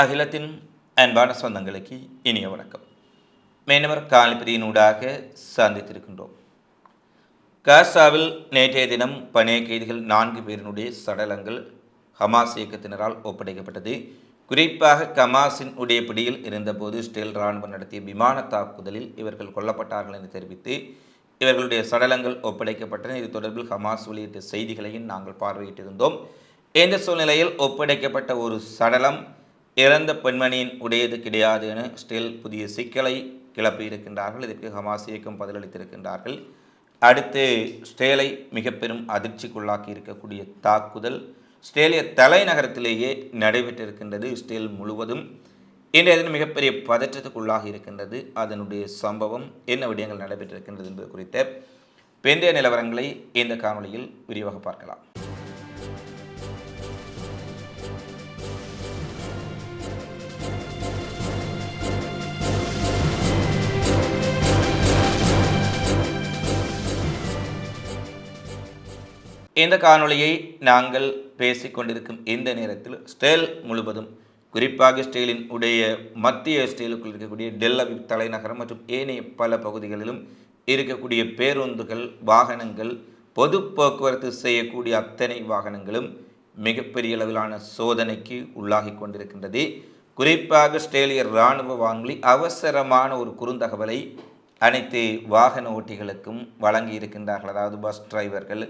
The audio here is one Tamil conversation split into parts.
அகிலத்தின் அன்பான சொந்தங்களுக்கு இனிய வணக்கம். மீனவர் காலிப்பதியினூடாக சந்தித்திருக்கின்றோம். காசாவில் நேற்றைய தினம் பணைய கைதிகள் நான்கு பேரினுடைய சடலங்கள் ஹமாஸ் இயக்கத்தினரால் ஒப்படைக்கப்பட்டது. குறிப்பாக கமாஸின் உடைய பிடியில் இருந்தபோது ஸ்டேல் ராணுவம் நடத்திய விமான தாக்குதலில் இவர்கள் கொல்லப்பட்டார்கள் என்று தெரிவித்து இவர்களுடைய சடலங்கள் ஒப்படைக்கப்பட்டன. இது தொடர்பில் ஹமாஸ் வெளியிட்ட செய்திகளையும் நாங்கள் பார்வையிட்டிருந்தோம். இந்த சூழ்நிலையில் ஒப்படைக்கப்பட்ட ஒரு சடலம் இறந்த பெண்மணியின் உடையது கிடையாது என ஸ்டில் புதிய சிக்கலை கிளப்பி இருக்கின்றார்கள். இதற்கு ஹமாஸ் இயக்கம் பதிலளித்திருக்கின்றார்கள். அடுத்து ஸ்டேலை மிக பெரும் அதிர்ச்சிக்குள்ளாக்கி இருக்கக்கூடிய தாக்குதல். ஸ்டேலிய தலைநகரத்திலேயே நடைபெற்றிருக்கின்றது ஸ்டேல் முழுவதும். இன்றைய தினம் மிகப்பெரிய பதற்றத்துக்குள்ளாகி இருக்கின்றது. அதனுடைய சம்பவம் என்ன விடயங்கள் நடைபெற்றிருக்கின்றது என்பது குறித்த பிந்தைய நிலவரங்களை இந்த காணொலியில் விரிவாக பார்க்கலாம். இந்த காணொளியை நாங்கள் பேசிக்கொண்டிருக்கும் இந்த நேரத்தில் ஸ்டைல் முழுவதும் குறிப்பாக ஸ்டைலின் உடைய மத்திய ஸ்டைலுக்குள் இருக்கக்கூடிய டெல்லவி தலைநகரம் மற்றும் ஏனைய பல பகுதிகளிலும் இருக்கக்கூடிய பேருந்துகள் வாகனங்கள் பொது போக்குவரத்து செய்யக்கூடிய அத்தனை வாகனங்களும் மிகப்பெரிய அளவிலான சோதனைக்கு உள்ளாகி கொண்டிருக்கின்றது. குறிப்பாக ஸ்டேலிய இராணுவ வானொலி அவசரமான ஒரு குறுந்தகவலை அனைத்து வாகன ஓட்டிகளுக்கும் வழங்கி இருக்கின்றார்கள் அதாவது பஸ் டிரைவர்கள்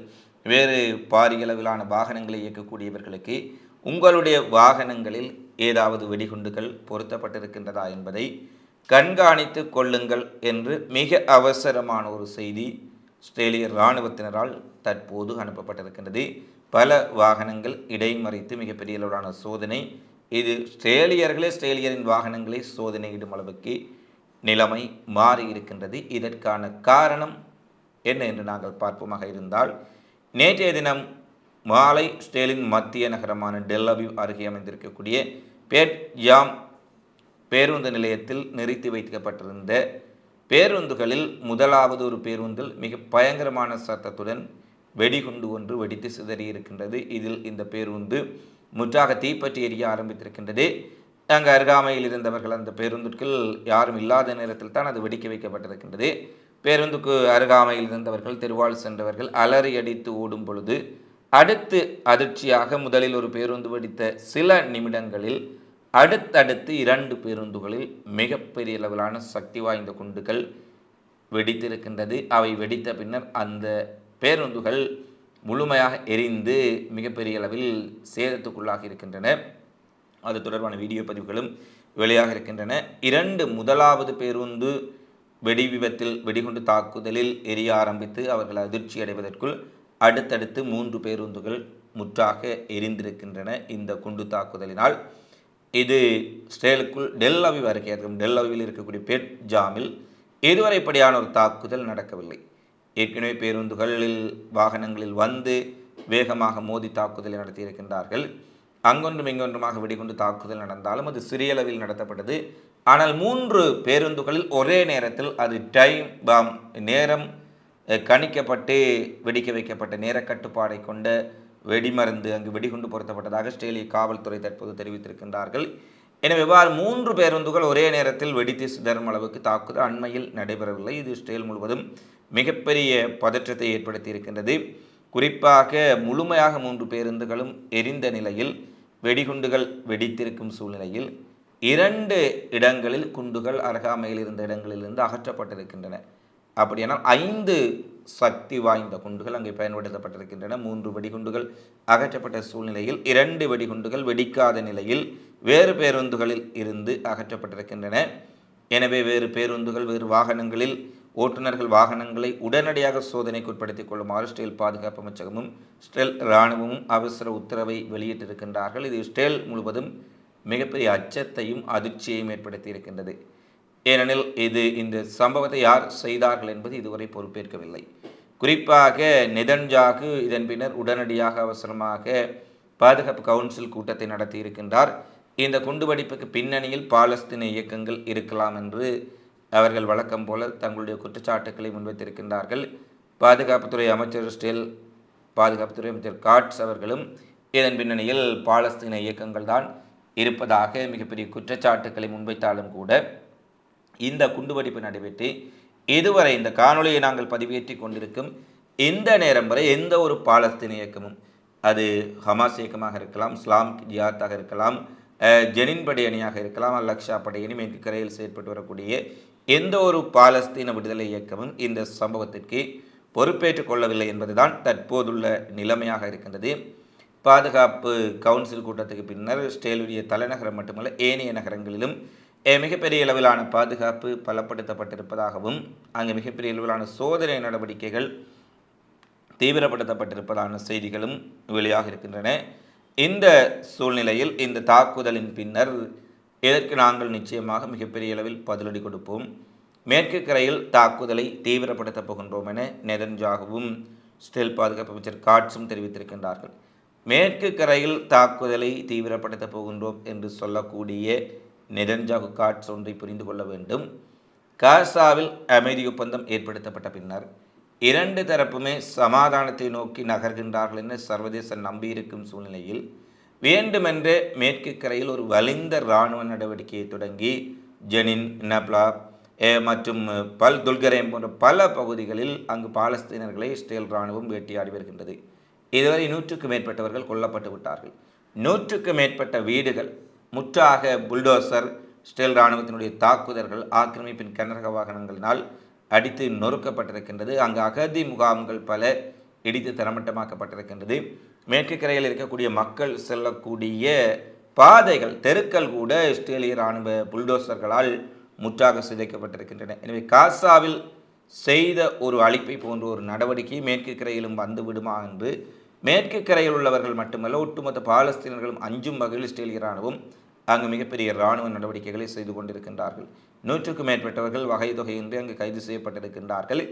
வேறு பாரியளவிலான வாகனங்களை இயக்கக்கூடியவர்களுக்கு உங்களுடைய வாகனங்களில் ஏதாவது வெடிகுண்டுகள் பொருத்தப்பட்டிருக்கின்றதா என்பதை கண்காணித்து கொள்ளுங்கள் என்று மிக அவசரமான ஒரு செய்தி ஆஸ்திரேலிய இராணுவத்தினரால் தற்போது அனுப்பப்பட்டிருக்கின்றது. பல வாகனங்கள் இடைமறித்து மிகப்பெரிய அளவிலான சோதனை. இது ஸ்ட்ரேலியர்களே ஸ்ட்ரேலியரின் வாகனங்களை சோதனையிடும் அளவுக்கு நிலைமை மாறி இருக்கின்றது இதற்கான காரணம் என்ன என்று நாங்கள் பார்ப்போமாக இருந்தால் நேற்றைய தினம் மாலை ஸ்டேலின் மத்திய நகரமான டெல்லவிவ் அருகே அமைந்திருக்கக்கூடிய பேட் ஜாம் பேருந்து நிலையத்தில் நிறுத்தி வைக்கப்பட்டிருந்த பேருந்துகளில் முதலாவது ஒரு பேருந்தில் மிக பயங்கரமான சத்தத்துடன் வெடிகுண்டு ஒன்று வெடித்து சிதறி இருக்கின்றது. இதில் இந்த பேருந்து முற்றாக தீப்பற்றி எரிய ஆரம்பித்திருக்கின்றது. அங்கு அருகாமையில் இருந்தவர்கள் அந்த பேருந்துக்கள் யாரும் இல்லாத நேரத்தில் தான் அது வெடிக்க வைக்கப்பட்டிருக்கின்றது. பேருந்துக்கு அருகாமையில் இருந்தவர்கள் திருவாள் சென்றவர்கள் அலறி அடித்து ஓடும் பொழுது அடுத்து அதிர்ச்சியாக முதலில் ஒரு பேருந்து வெடித்த சில நிமிடங்களில் அடுத்தடுத்து இரண்டு பேருந்துகளில் மிகப்பெரிய அளவிலான சக்தி வாய்ந்த குண்டுகள் வெடித்திருக்கின்றது. அவை வெடித்த பின்னர் அந்த பேருந்துகள் முழுமையாக எரிந்து மிகப்பெரிய அளவில் சேதத்துக்குள்ளாக இருக்கின்றன. அது தொடர்பான வீடியோ பதிவுகளும் வெளியாக இருக்கின்றன. இரண்டு முதலாவது பேருந்து வெடி விபத்தில் வெடிகுண்டு தாக்குதலில் எரிய ஆரம்பித்து அவர்கள் அதிர்ச்சி அடைவதற்குள் அடுத்தடுத்து மூன்று பேருந்துகள் முற்றாக எரிந்திருக்கின்றன இந்த குண்டு தாக்குதலினால். இது ஸ்டேலுக்குள் டெல்லவி அருகே இருக்கும் டெல்லவியில் இருக்கக்கூடிய பெட் ஜாமில் இதுவரைப்படியான ஒரு தாக்குதல் நடக்கவில்லை. ஏற்கனவே பேருந்துகளில் வாகனங்களில் வந்து வேகமாக மோதி தாக்குதலை நடத்தியிருக்கின்றார்கள். அங்கொன்றும் இங்கொன்றுமாக வெடிகுண்டு தாக்குதல் நடந்தாலும் அது சிறிய அளவில் நடத்தப்பட்டது. ஆனால் மூன்று பேருந்துகளில் ஒரே நேரத்தில் அது டைம் பாம் நேரம் கணிக்கப்பட்டு வெடிக்க வைக்கப்பட்ட நேர கட்டுப்பாடை கொண்ட வெடிமருந்து அங்கு வெடிகுண்டு பொருத்தப்பட்டதாக ஆஸ்திரேலிய காவல்துறை தற்போது தெரிவித்திருக்கின்றார்கள். எனவே இவ்வாறு மூன்று பேருந்துகள் ஒரே நேரத்தில் வெடித்து சிதறும் அளவுக்கு தாக்குதல் அண்மையில் நடைபெறவில்லை. இது இஸ்ரேல் முழுவதும் மிகப்பெரிய பதற்றத்தை ஏற்படுத்தி இருக்கின்றது. குறிப்பாக முழுமையாக மூன்று பேருந்துகளும் எரிந்த நிலையில் வெடிகுண்டுகள் வெடித்திருக்கும் சூழ்நிலையில் இரண்டு இடங்களில் குண்டுகள் அருகாமையில் இருந்த இடங்களிலிருந்து அகற்றப்பட்டிருக்கின்றன. அப்படியானால் ஐந்து சக்தி வாய்ந்த குண்டுகள் அங்கே பயன்படுத்தப்பட்டிருக்கின்றன. மூன்று வெடிகுண்டுகள் அகற்றப்பட்ட சூழ்நிலையில் இரண்டு வெடிகுண்டுகள் வெடிக்காத நிலையில் வேறு பேருந்துகளில் இருந்து அகற்றப்பட்டிருக்கின்றன. எனவே வேறு பேருந்துகள் வேறு வாகனங்களில் ஓட்டுநர்கள் வாகனங்களை உடனடியாக சோதனைக்கு உட்படுத்திக் கொள்ளுமாறு ஸ்டேல் பாதுகாப்பு அமைச்சகமும் ஸ்டெல் இராணுவமும் அவசர உத்தரவை வெளியிட்டிருக்கின்றார்கள். இது ஸ்டேல் முழுவதும் மிகப்பெரிய அச்சத்தையும் அதிர்ச்சியையும் ஏற்படுத்தி இருக்கின்றது ஏனெனில் இது இந்த சம்பவத்தை யார் செய்தார்கள் என்பது இதுவரை பொறுப்பேற்கவில்லை. குறிப்பாக நெதன்ஜாகு இதன் பின்னர் உடனடியாக அவசரமாக பாதுகாப்பு கவுன்சில் கூட்டத்தை நடத்தி இருக்கின்றார் இந்த குண்டுவெடிப்புக்கு பின்னணியில் பாலஸ்தீன இயக்கங்கள் இருக்கலாம் என்று அவர்கள் வழக்கம் போல தங்களுடைய குற்றச்சாட்டுக்களை முன்வைத்திருக்கின்றார்கள். பாதுகாப்புத்துறை அமைச்சர் ஸ்டெல் பாதுகாப்புத்துறை அமைச்சர் காட்ஸ் அவர்களும் இதன் பின்னணியில் பாலஸ்தீன இயக்கங்கள் தான் இருப்பதாக மிகப்பெரிய குற்றச்சாட்டுக்களை முன்வைத்தாலும் கூட இந்த குண்டுவெடிப்பு நடைபெற்று இதுவரை இந்த காணொளியை நாங்கள் பதிவேற்றி கொண்டிருக்கும் இந்த நேரம் வரை எந்த ஒரு பாலஸ்தீன இயக்கமும் அது ஹமாஸ் இயக்கமாக இருக்கலாம் இஸ்லாம் ஜியாத்தாக இருக்கலாம் ஜெனின் படை அணியாக இருக்கலாம் அல்லக்ஷா படையணி மேற்கு கரையில் செயற்பட்டு வரக்கூடிய எந்த ஒரு பாலஸ்தீன விடுதலை இயக்கமும் இந்த சம்பவத்திற்கு பொறுப்பேற்றுக் கொள்ளவில்லை என்பதுதான் தற்போதுள்ள நிலைமையாக இருக்கின்றது. பாதுகாப்பு கவுன்சில் கூட்டத்துக்கு பின்னர் ஸ்டேலுடைய தலைநகரம் மட்டுமல்ல ஏனைய நகரங்களிலும் மிகப்பெரிய அளவிலான பாதுகாப்பு பலப்படுத்தப்பட்டிருப்பதாகவும் அங்கு மிகப்பெரிய அளவிலான சோதனை நடவடிக்கைகள் தீவிரப்படுத்தப்பட்டிருப்பதான செய்திகளும் வெளியாக இருக்கின்றன இந்த சூழ்நிலையில் இந்த தாக்குதலின் பின்னர் இதற்கு நாங்கள் நிச்சயமாக மிகப்பெரிய அளவில் பதிலடி கொடுப்போம்? மேற்கு கரையில் தாக்குதலை தீவிரப்படுத்தப் போகின்றோம் என நெதன்ஜாகவும் ஸ்டெல் பாதுகாப்பு அமைச்சர் காட்ஸும் தெரிவித்திருக்கின்றார்கள். மேற்கு கரையில் தாக்குதலை தீவிரப்படுத்தப் போகின்றோம் என்று சொல்லக்கூடிய நெதன்ஜாகு காட்ஸ் ஒன்றை புரிந்து கொள்ள வேண்டும். காசாவில் அமைதி ஒப்பந்தம் ஏற்படுத்தப்பட்ட பின்னர் இரண்டு தரப்புமே சமாதானத்தை நோக்கி நகர்கின்றார்கள் என சர்வதேசம் நம்பியிருக்கும் சூழ்நிலையில் வேண்டுமென்றே மேற்கு கரையில் ஒரு வலிந்த இராணுவ நடவடிக்கையை தொடங்கி ஜெனின் நப்லா மற்றும் பல் துல்கரேம் போன்ற பல பகுதிகளில் அங்கு பாலஸ்தீனர்களை இஸ்ரேல் இராணுவம் வேட்டையாடி வருகின்றது. இதுவரை நூற்றுக்கு மேற்பட்டவர்கள் கொல்லப்பட்டு விட்டார்கள். நூற்றுக்கு மேற்பட்ட வீடுகள் முற்றாக புல்டோசர் இஸ்ரேல் இராணுவத்தினுடைய தாக்குதல்கள் ஆக்கிரமிப்பின் கனரக வாகனங்களினால் அடித்து நொறுக்கப்பட்டிருக்கின்றது. அங்கு அகதி முகாம்கள் பல இடித்து தரமட்டமாக்கப்பட்டிருக்கின்றது. மேற்கு கரையில் இருக்கக்கூடிய மக்கள் செல்லக்கூடிய பாதைகள் தெருக்கள் கூட இஸ்ரேலிய இராணுவ புல்டோசர்களால் முற்றாக சிதைக்கப்பட்டிருக்கின்றன. எனவே காசாவில் செய்த ஒரு அழிப்பை போன்ற ஒரு நடவடிக்கை மேற்கு கரையிலும் வந்துவிடுமா என்று மேற்கு கரையில் உள்ளவர்கள் மட்டுமல்ல ஒட்டுமொத்த பாலஸ்தீனர்களும் அஞ்சும் வகையில் இஸ்ரேலிய இராணுவம் அங்கு மிகப்பெரிய இராணுவ நடவடிக்கைகளை செய்து கொண்டிருக்கின்றார்கள். நூற்றுக்கும் மேற்பட்டவர்கள் வகை தொகையின்றி அங்கு கைது செய்யப்பட்டிருக்கின்றார்கள்.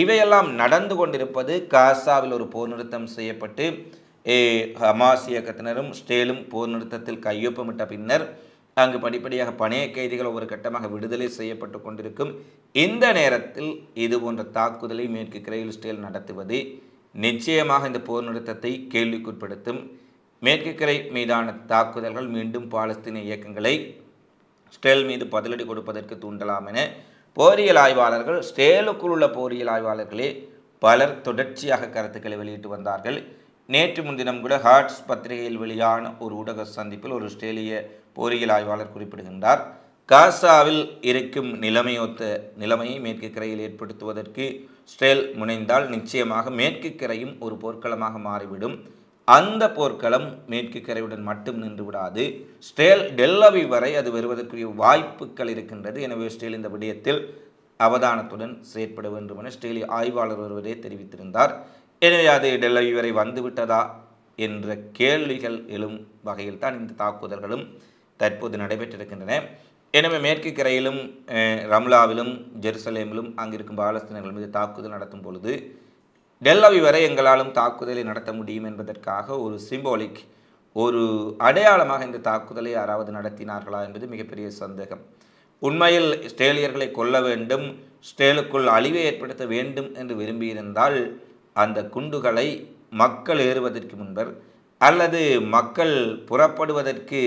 இவையெல்லாம் நடந்து கொண்டிருப்பது காசாவில் ஒரு போர் நிறுத்தம் செய்யப்பட்டு ஹமாஸ் இயக்கத்தினரும் ஸ்டேலும் போர் நிறுத்தத்தில் கையொப்பமிட்ட பின்னர் அங்கு படிப்படியாக பணைய கைதிகள் ஒவ்வொரு கட்டமாக விடுதலை செய்யப்பட்டு கொண்டிருக்கும். இந்த நேரத்தில் இது போன்ற தாக்குதலை மேற்கு கிரையில் ஸ்டேல் நடத்துவது நிச்சயமாக இந்த போர் நிறுத்தத்தை கேள்விக்குட்படுத்தும். மேற்கு கரை மீதான தாக்குதல்கள் மீண்டும் பாலஸ்தீன இயக்கங்களை ஸ்டேல் மீது பதிலடி கொடுப்பதற்கு தூண்டலாம் என போரியல் ஆய்வாளர்கள் ஸ்டேலுக்குள் உள்ள போரியல் ஆய்வாளர்களே பலர் தொடர்ச்சியாக கருத்துக்களை வெளியிட்டு வந்தார்கள். நேற்று முன்தினம் கூட ஹார்ட்ஸ் பத்திரிகையில் வெளியான ஒரு ஊடக சந்திப்பில் ஒரு ஆஸ்திரேலிய போரியல் ஆய்வாளர் குறிப்பிடுகின்றார். காசாவில் இருக்கும் நிலைமையொத்த நிலைமையை மேற்கு கரையில் ஏற்படுத்துவதற்கு ஸ்ட்ரேல் முனைந்தால் நிச்சயமாக மேற்கு கரையும் ஒரு போர்க்களமாக மாறிவிடும். அந்த போர்க்களம் மேற்கு கரையுடன் மட்டும் நின்று விடாது. ஸ்டேல் டெல்லவி வரை அது வருவதற்குரிய வாய்ப்புகள் இருக்கின்றது. எனவே ஸ்டேல் இந்த விடயத்தில் அவதானத்துடன் செயற்பட வேண்டும் என ஸ்டேலி ஆய்வாளர் ஒருவரே தெரிவித்திருந்தார். எனவே அது டெல்லவி வரை வந்துவிட்டதா என்ற கேள்விகள் எழும் வகையில் தான் இந்த தாக்குதல்களும் தற்போது நடைபெற்றிருக்கின்றன. எனவே மேற்கு கரையிலும் ரம்லாவிலும் ஜெருசலேமிலும் அங்கிருக்கும் பாலஸ்தீனர்கள் மீது தாக்குதல் நடத்தும் பொழுது டெல்லவி வரை எங்களாலும் தாக்குதலை நடத்த முடியும் என்பதற்காக ஒரு சிம்போலிக் ஒரு அடையாளமாக இந்த தாக்குதலை யாராவது நடத்தினார்களா என்பது மிகப்பெரிய சந்தேகம். உண்மையில் ஸ்டேலியர்களை கொல்ல வேண்டும் ஸ்டேலுக்குள் அழிவை ஏற்படுத்த வேண்டும் என்று விரும்பியிருந்தால் அந்த குண்டுகளை மக்கள் ஏறுவதற்கு முன்பர் அல்லது மக்கள் புறப்படுவதற்கு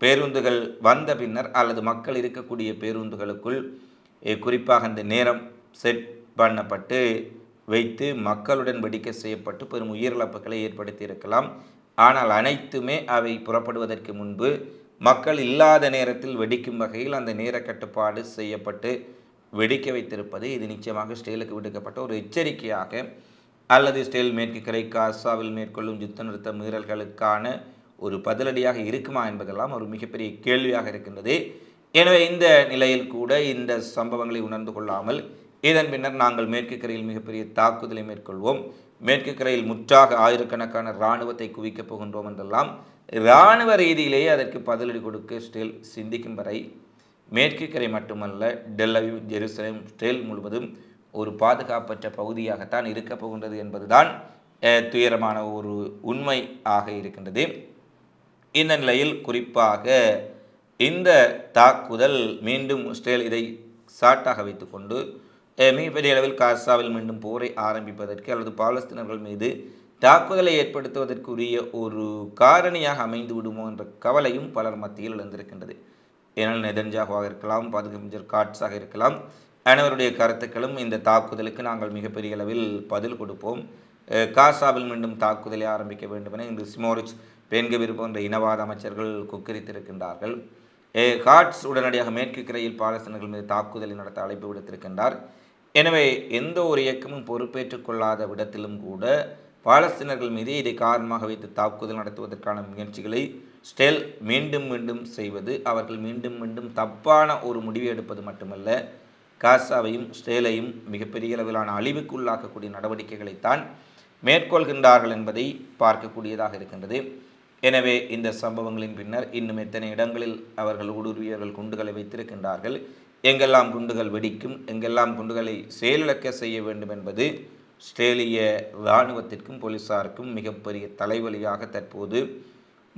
பேருந்துகள் வந்த பின்னர் அல்லது மக்கள் இருக்கக்கூடிய பேருந்துகளுக்குள் குறிப்பாக அந்த நேரம் செட் பண்ணப்பட்டு வைத்து மக்களுடன் வெடிக்க செய்யப்பட்டு பெரும் உயிரிழப்புகளை ஏற்படுத்தி இருக்கலாம். ஆனால் அனைத்துமே அவை புறப்படுவதற்கு முன்பு மக்கள் இல்லாத நேரத்தில் வெடிக்கும் வகையில் அந்த நேர கட்டுப்பாடு செய்யப்பட்டு வெடிக்க வைத்திருப்பது இது நிச்சயமாக ஸ்டேலுக்கு விடுக்கப்பட்ட ஒரு எச்சரிக்கையாக அல்லது ஸ்டேல் மேற்கு கரை காசாவில் மேற்கொள்ளும் யுத்த நிறுத்த மீறல்களுக்கான ஒரு பதிலடியாக இருக்குமா என்பதெல்லாம் ஒரு மிகப்பெரிய கேள்வியாக இருக்கின்றது. எனவே இந்த நிலையில் கூட இந்த சம்பவங்களை உணர்ந்து கொள்ளாமல் இதன் பின்னர் நாங்கள் மேற்கு கரையில் மிகப்பெரிய தாக்குதலை மேற்கொள்வோம். மேற்கு கரையில் முற்றாக ஆயிரக்கணக்கான இராணுவத்தை குவிக்கப் போகின்றோம் என்றெல்லாம் இராணுவ ரீதியிலேயே அதற்கு பதிலடி கொடுக்க ஸ்டில் சிந்திக்கும் வரை மேற்கு கரை மட்டுமல்ல டெல்லவிவ் ஜெருசலேம் ஸ்டேல் முழுவதும் ஒரு பாதுகாப்பற்ற பகுதியாகத்தான் இருக்கப் போகின்றது என்பதுதான் துயரமான ஒரு உண்மை ஆக இருக்கின்றது. இந்த நிலையில் குறிப்பாக இந்த தாக்குதல் மீண்டும் இஸ்ரேல் இதை சாட்டாக வைத்துக்கொண்டு மிகப்பெரிய அளவில் காசாவில் மீண்டும் போரை ஆரம்பிப்பதற்கு அல்லது பாலஸ்தீனர்கள் மீது தாக்குதலை ஏற்படுத்துவதற்குரிய ஒரு காரணியாக அமைந்து விடுமோ என்ற கவலையும் பலர் மத்தியில் எழுந்திருக்கின்றது. ஏனால் நெதன்ஜாகுவாக இருக்கலாம் பாதுகாப்பு காட்ஸாக இருக்கலாம். அனைவருடைய கருத்துக்களும் இந்த தாக்குதலுக்கு நாங்கள் மிகப்பெரிய அளவில் பதில் கொடுப்போம். காசாவில் மீண்டும் தாக்குதலை ஆரம்பிக்க வேண்டும் என இன்று ஸ்மோரிச் பெண்கவிர் போன்ற இனவாத அமைச்சர்கள் குக்கரித்திருக்கின்றார்கள். காட்ஸ் உடனடியாக மேற்கு கிரையில் பாலஸ்தீனர்கள் மீது தாக்குதலை நடத்த அழைப்பு விடுத்திருக்கின்றார். எனவே எந்த ஒரு இயக்கமும் பொறுப்பேற்றுக் கொள்ளாத விடத்திலும் கூட பாலஸ்தீனர்கள் மீது இதை காரணமாக வைத்து தாக்குதல் நடத்துவதற்கான முயற்சிகளை ஸ்டெல் மீண்டும் மீண்டும் செய்வது அவர்கள் மீண்டும் மீண்டும் தப்பான ஒரு முடிவை எடுப்பது மட்டுமல்ல காசாவையும் ஸ்டேலையும் மிகப்பெரிய அளவிலான அழிவுக்குள்ளாக்கக்கூடிய நடவடிக்கைகளைத்தான் மேற்கொள்கின்றார்கள் என்பதை பார்க்கக்கூடியதாக இருக்கின்றது. எனவே இந்த சம்பவங்களின் பின்னர் இன்னும் எத்தனை இடங்களில் அவர்கள் ஊடுருவியவர்கள் குண்டுகளை வைத்திருக்கின்றார்கள் எங்கெல்லாம் குண்டுகள் வெடிக்கும் எங்கெல்லாம் குண்டுகளை செயலிழக்க செய்ய வேண்டும் என்பது ஸ்ட்ரேலிய இராணுவத்திற்கும் போலீஸாருக்கும் மிகப்பெரிய தலைவலியாக தற்போது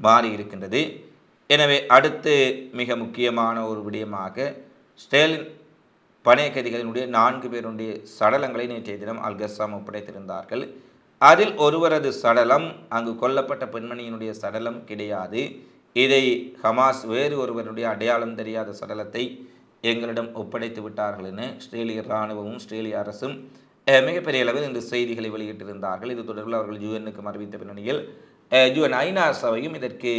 மாறி இருக்கின்றது. எனவே அடுத்து மிக முக்கியமான ஒரு விடயமாக ஸ்டேலின் பணைய கைதிகளினுடைய நான்கு பேருடைய சடலங்களை நேற்றைய தினம் அல்கசாம் ஒப்படைத்திருந்தார்கள். அதில் ஒருவரது சடலம் அங்கு கொல்லப்பட்ட பெண்மணியினுடைய சடலம் கிடையாது. இதை ஹமாஸ் வேறு ஒருவருடைய அடையாளம் தெரியாத சடலத்தை எங்களிடம் ஒப்படைத்து விட்டார்கள் என ஸ்ரேலிய இராணுவமும் ஸ்ரேலிய அரசும் மிகப்பெரிய அளவில் இந்த செய்திகளை வெளியிட்டிருந்தார்கள். இது தொடர்பில் அவர்கள் யுஎனுக்கு அறிவித்த பின்னணியில் யுஎன் ஐநா சபையும் இதற்கு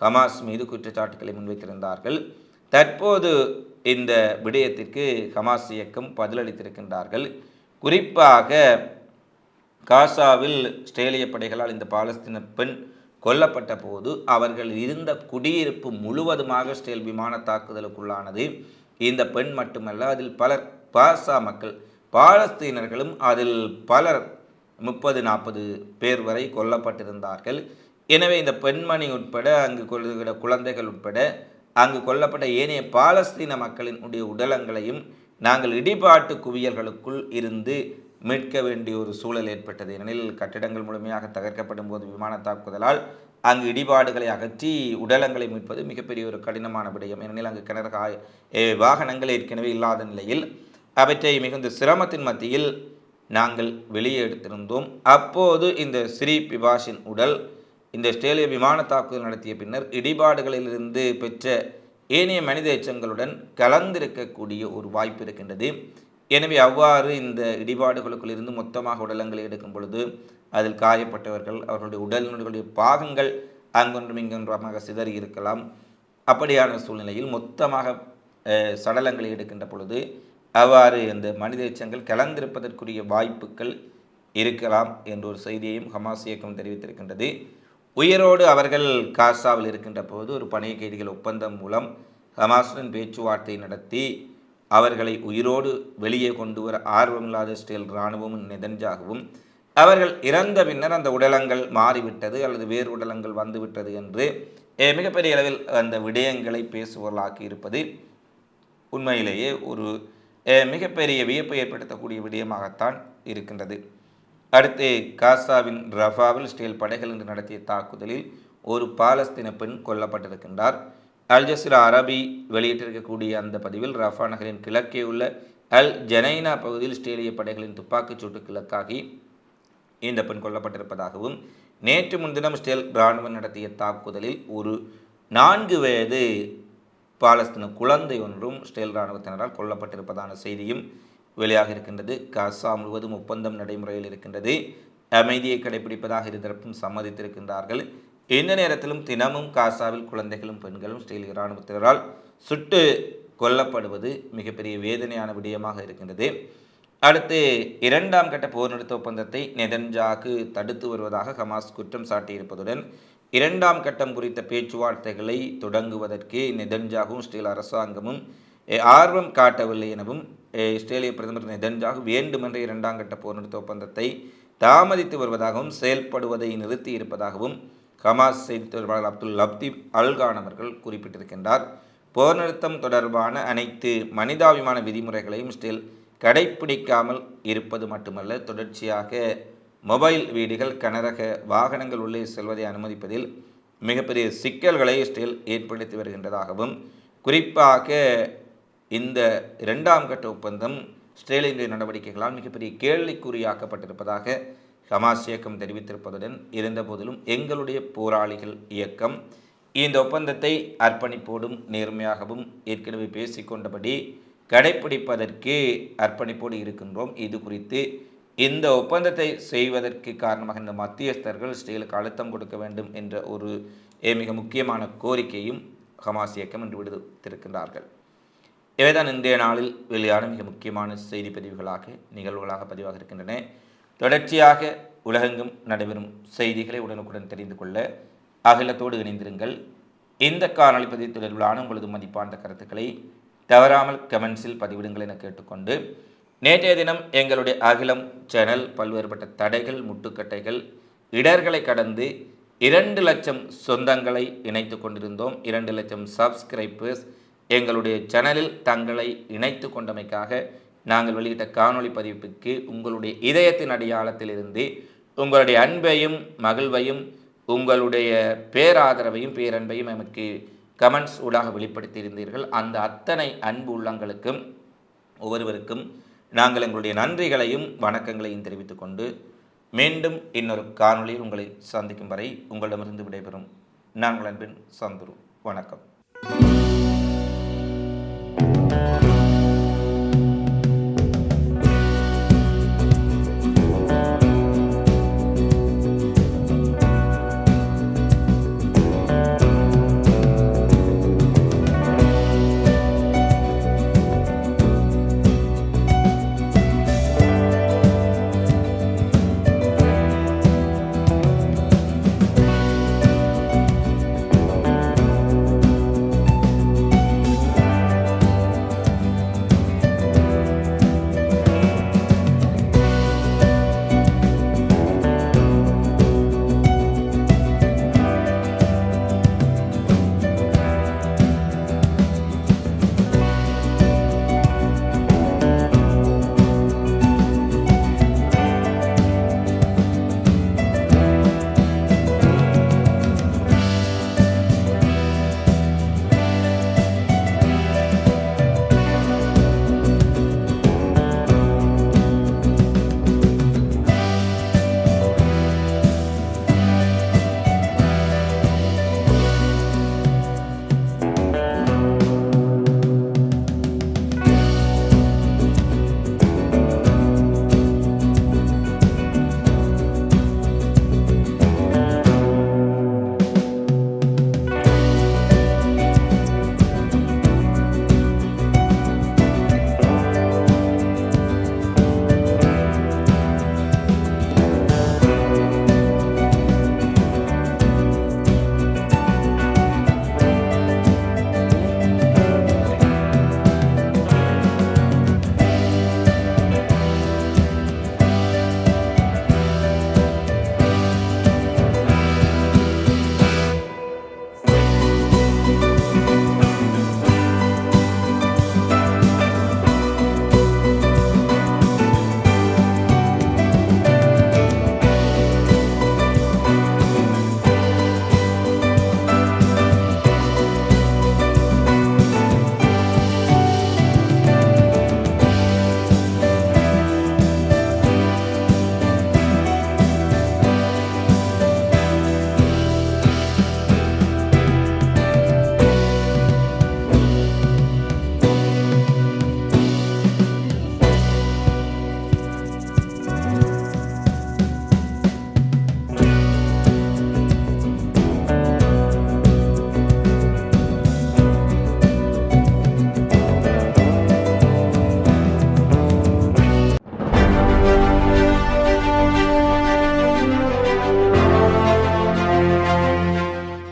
ஹமாஸ் மீது குற்றச்சாட்டுகளை முன்வைத்திருந்தார்கள். தற்போது இந்த விடயத்திற்கு ஹமாஸ் இயக்கம் பதிலளித்திருக்கின்றார்கள். குறிப்பாக காசாவில் ஆஸ்திரேலிய படைகளால் இந்த பாலஸ்தீன பெண் கொல்லப்பட்ட போது அவர்கள் இருந்த குடியிருப்பு முழுவதுமாக ஸ்டேல் விமான தாக்குதலுக்குள்ளானது. இந்த பெண் மட்டுமல்ல அதில் பலர் பாசா மக்கள் பாலஸ்தீனர்களும் அதில் பலர் முப்பது நாற்பது பேர் வரை கொல்லப்பட்டிருந்தார்கள். எனவே இந்த பெண்மணி உட்பட அங்கு கொள்ளுகிற குழந்தைகள் உட்பட அங்கு கொல்லப்பட்ட ஏனைய பாலஸ்தீன மக்களின் உடைய உடலங்களையும் நாங்கள் இடிபாட்டு குவியல்களுக்குள் இருந்து மீட்க வேண்டிய ஒரு சூழல் ஏற்பட்டது. ஏனெனில் கட்டிடங்கள் முழுமையாக தகர்க்கப்படும் போது விமான தாக்குதலால் அங்கு இடிபாடுகளை அகற்றி உடலங்களை மீட்பது மிகப்பெரிய ஒரு கடினமான விடயம். ஏனெனில் அங்கு கிணறு வாகனங்கள் ஏற்கனவே இல்லாத நிலையில் அவற்றை மிகுந்த சிரமத்தின் மத்தியில் நாங்கள் வெளியே எடுத்திருந்தோம். அப்போது இந்த ஸ்ரீ பிபாஷின் உடல் இந்த ஸ்டேலிய விமான தாக்குதல் நடத்திய பின்னர் இடிபாடுகளிலிருந்து பெற்ற ஏனைய மனித எச்சங்களுடன் கலந்திருக்கக்கூடிய ஒரு வாய்ப்பு இருக்கின்றது. எனவே அவ்வாறு இந்த இடிபாடுகளுக்குள் இருந்து மொத்தமாக உடலங்களை எடுக்கும் பொழுது அதில் காயப்பட்டவர்கள் அவர்களுடைய உடலினுடைய பாகங்கள் அங்கொன்றும் இங்கொன்றுமாக சிதறி இருக்கலாம். அப்படியான சூழ்நிலையில் மொத்தமாக சடலங்களை எடுக்கின்ற பொழுது அவ்வாறு இந்த மனித எச்சங்கள் கலந்திருப்பதற்குரிய வாய்ப்புகள் இருக்கலாம் என்ற ஒரு செய்தியையும் ஹமாஸ் இயக்கம் தெரிவித்திருக்கின்றது. உயரோடு அவர்கள் காசாவில் இருக்கின்ற போது ஒரு பணிய கைதிகள் ஒப்பந்தம் மூலம் ஹமாஸுடன் பேச்சுவார்த்தை நடத்தி அவர்களை உயிரோடு வெளியே கொண்டு வர ஆர்வமில்லாத ஸ்டேல் இராணுவமும் நெதஞ்சாகவும் அவர்கள் இறந்த பின்னர் அந்த உடலங்கள் மாறிவிட்டது அல்லது வேறு உடலங்கள் வந்துவிட்டது என்று மிகப்பெரிய அளவில் அந்த விடயங்களை பேசுவர்களாக்கி இருப்பது உண்மையிலேயே ஒரு மிகப்பெரிய வியப்பை ஏற்படுத்தக்கூடிய விடயமாகத்தான் இருக்கின்றது. அடுத்து காசாவின் ரஃபாவில் ஸ்டேல் படைகள் என்று நடத்திய தாக்குதலில் ஒரு பாலஸ்தீன பெண் கொல்லப்பட்டிருக்கின்றார். அல்ஜசிரா அரபி வெளியிட்டிருக்கக்கூடிய அந்த பதிவில் ரஃபா நகரின் கிழக்கே உள்ள அல் ஜனைனா பகுதியில் ஸ்டேலிய படைகளின் துப்பாக்கிச் சூட்டு கிழக்காகி இந்த பெண் கொல்லப்பட்டிருப்பதாகவும் நேற்று முன்தினம் ஸ்டேல் இராணுவம் நடத்திய தாக்குதலில் ஒரு நான்கு வயது பாலஸ்தீன குழந்தை ஒன்றும் இஸ்ரேல் இராணுவத்தினரால் கொல்லப்பட்டிருப்பதான செய்தியும் வெளியாக இருக்கின்றது. காசா முழுவதும் ஒப்பந்தம் நடைமுறையில் இருக்கின்றது. அமைதியை கடைபிடிப்பதாக இருதரப்பும் சம்மதித்திருக்கின்றார்கள். இந்த நேரத்திலும் தினமும் காசாவில் குழந்தைகளும் பெண்களும் ஸ்ரீல இராணுவத்தினரால் சுட்டு கொல்லப்படுவது மிகப்பெரிய வேதனையான விடயமாக இருக்கின்றது. அடுத்து இரண்டாம் கட்ட போர் நிறுத்த ஒப்பந்தத்தை நெதன்ஜாக்கு தடுத்து வருவதாக ஹமாஸ் குற்றம் சாட்டியிருப்பதுடன் இரண்டாம் கட்டம் குறித்த பேச்சுவார்த்தைகளை தொடங்குவதற்கு நெதன்ஜாகும் ஸ்டீல் அரசாங்கமும் ஆர்வம் காட்டவில்லை எனவும் இஸ்ரேலிய பிரதமர் நெதன்ஜாகு வேண்டுமென்ற இரண்டாம் கட்ட போர் நிறுத்த ஒப்பந்தத்தை தாமதித்து வருவதாகவும் செயல்படுவதை நிறுத்தி இருப்பதாகவும் ஹமாஸ் செய்தி தொடர்பாளர் அப்துல் லப்தீப் அல்கான் அவர்கள் குறிப்பிட்டிருக்கின்றார். போர் நிறுத்தம் தொடர்பான அனைத்து மனிதாபிமான விதிமுறைகளையும் ஸ்டில் கடைப்பிடிக்காமல் இருப்பது மட்டுமல்ல தொடர்ச்சியாக மொபைல் வீடுகள் கனரக வாகனங்கள் உள்ளே செல்வதை அனுமதிப்பதில் மிகப்பெரிய சிக்கல்களை ஸ்டில் ஏற்படுத்தி வருகின்றதாகவும் குறிப்பாக இந்த இரண்டாம் கட்ட ஒப்பந்தம் ஆஸ்திரேலிய நடவடிக்கைகளால் மிகப்பெரிய கேள்விக்குறியாக்கப்பட்டிருப்பதாக ஹமாஸ் இயக்கம் தெரிவித்திருப்பதுடன் இருந்தபோதிலும் எங்களுடைய போராளிகள் இயக்கம் இந்த ஒப்பந்தத்தை அர்ப்பணிப்போடும் நேர்மையாகவும் ஏற்கனவே பேசிக்கொண்டபடி கடைபிடிப்பதற்கு அர்ப்பணிப்போடு இருக்கின்றோம். இது குறித்து இந்த ஒப்பந்தத்தை செய்வதற்கு காரணமாக இந்த மத்தியஸ்தர்கள் இஸ்ரேலுக்கு அழுத்தம் கொடுக்க வேண்டும் என்ற ஒரு மிக முக்கியமான கோரிக்கையும் ஹமாஸ் இயக்கம் என்று விடுத்திருக்கின்றார்கள். இவைதான் இன்றைய நாளில் வெளியான மிக முக்கியமான செய்தி பதிவுகளாக நிகழ்வுகளாக பதிவாக இருக்கின்றன. தொடர்ச்சியாக உலகெங்கும் நடைபெறும் செய்திகளை உடனுக்குடன் தெரிந்து கொள்ள அகிலத்தோடு இணைந்திருங்கள். இந்த காணொலி பதிவு தொடர்பிலான உங்களது மதிப்பான கருத்துக்களை தவறாமல் கமெண்ட்ஸில் பதிவிடுங்கள் என கேட்டுக்கொண்டு நேற்றைய தினம் எங்களுடைய அகிலம் சேனல் பல்வேறுபட்ட தடைகள் முட்டுக்கட்டைகள் இடர்களை கடந்து இரண்டு லட்சம் சொந்தங்களை இணைத்து கொண்டிருந்தோம். இரண்டு லட்சம் சப்ஸ்கிரைபர்ஸ் எங்களுடைய சேனலில் தங்களை இணைத்து கொண்டமைக்காக நாங்கள் வெளியிட்ட காணொளி பதிவுக்கு உங்களுடைய இதயத்தின் அடையாளத்திலிருந்து உங்களுடைய அன்பையும் மகிழ்வையும் உங்களுடைய பேராதரவையும் பேரன்பையும் எமக்கு கமெண்ட்ஸ் ஊடாக வெளிப்படுத்தியிருந்தீர்கள். அந்த அத்தனை அன்பு உள்ளங்களுக்கும் ஒவ்வொருவருக்கும் நாங்கள் எங்களுடைய நன்றிகளையும் வணக்கங்களையும் தெரிவித்துக்கொண்டு மீண்டும் இன்னொரு காணொளியில் உங்களை சந்திக்கும் வரை உங்களிடமிருந்து விடைபெறும் நாங்கள் அன்பின் சந்துரு. வணக்கம்.